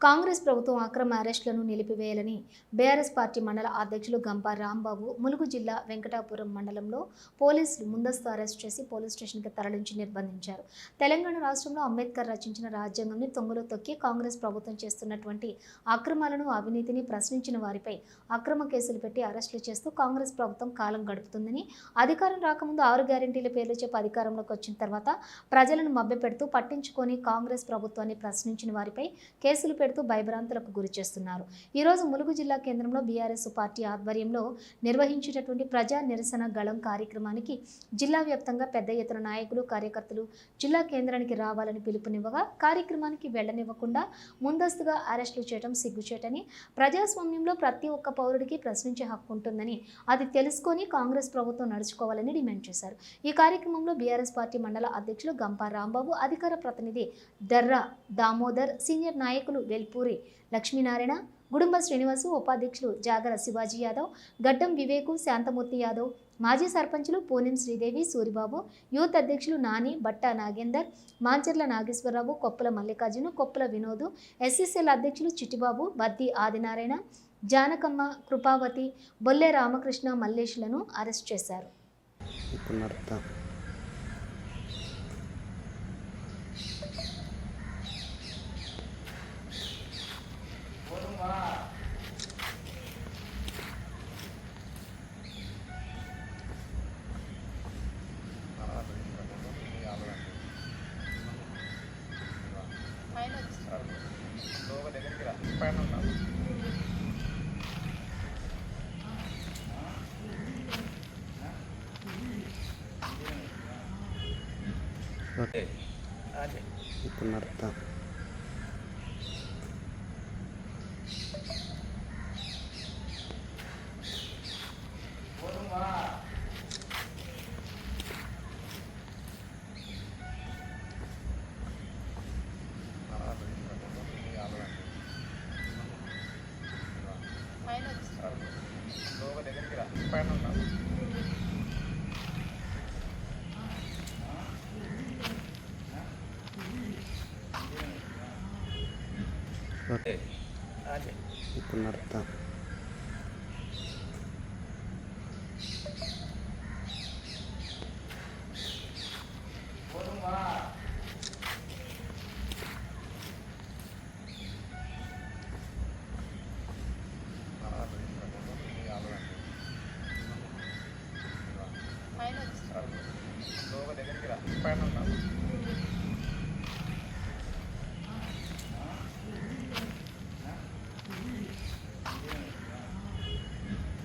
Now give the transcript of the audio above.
కాంగ్రెస్ ప్రభుత్వం అక్రమ అరెస్టులను నిలిపివేయాలని BRS party మండల అధ్యక్షులు గంపా రాంబాబు ములుగు జిల్లా వెంకటాపురం మండలంలో పోలీసులు ముందస్తు అరెస్ట్ చేసి పోలీస్ స్టేషన్కి తరలించి నిర్బంధించారు. తెలంగాణ రాష్ట్రంలో అంబేద్కర్ రచించిన రాజ్యాంగంని తొంగలో తొక్కి కాంగ్రెస్ ప్రభుత్వం చేస్తున్నటువంటి అక్రమాలను అవినీతిని ప్రశ్నించిన వారిపై అక్రమ కేసులు పెట్టి అరెస్టులు చేస్తూ కాంగ్రెస్ ప్రభుత్వం కాలం గడుపుతుందని అధికారం రాకముందు ఆరు గ్యారెంటీల పేర్లు చెప్పి అధికారంలోకి వచ్చిన తర్వాత ప్రజలను మభ్యపెడుతూ పట్టించుకొని కాంగ్రెస్ ప్రభుత్వాన్ని ప్రశ్నించిన వారిపై కేసులు పెడుతూ భయభ్రాంతులకు గురి చేస్తున్నారు. ఈరోజు ములుగు జిల్లా కేంద్రంలో బీఆర్ఎస్ పార్టీ ఆధ్వర్యంలో నిర్వహించేటటువంటి ప్రజా నిరసన గళం కార్యక్రమానికి జిల్లా వ్యాప్తంగా పెద్ద ఎత్తున నాయకులు కార్యకర్తలు జిల్లా కేంద్రానికి రావాలని పిలుపునివ్వగా కార్యక్రమానికి వెళ్ళనివ్వకుండా ముందస్తుగా అరెస్టులు చేయడం సిగ్గుచేటని ప్రజాస్వామ్యంలో ప్రతి ఒక్క పౌరుడికి ప్రశ్నించే హక్కు ఉంటుందని అది తెలుసుకొని కాంగ్రెస్ ప్రభుత్వం నడుచుకోవాలని డిమాండ్ చేశారు. ఈ కార్యక్రమంలో బీఆర్ఎస్ పార్టీ మండల అధ్యక్షులు గంపా రాంబాబు అధికార ప్రతినిధి దర్రా దామోదర్ సీనియర్ నాయకులు వెల్పూరి లక్ష్మీనారాయణ గుడుంబ శ్రీనివాసు ఉపాధ్యక్షులు జాగర శివాజీ యాదవ్ గడ్డం వివేకు శాంతమూర్తి యాదవ్ మాజీ సర్పంచులు పూనెం శ్రీదేవి సూరిబాబు యూత్ అధ్యక్షులు నాని బట్ట నాగేందర్ మాంచర్ల నాగేశ్వరరావు కొప్పుల మల్లికార్జును కొప్పుల వినోదు ఎస్ఎస్ఎల్ అధ్యక్షులు చిట్టిబాబు బద్ది ఆదినారాయణ జానకమ్మ కృపావతి బొల్లె రామకృష్ణ మల్లేష్లను అరెస్ట్ చేశారు. bueno, no. Okay. Okay. Itu Marta. పునర్త పునర్త పునర్త Parang ako.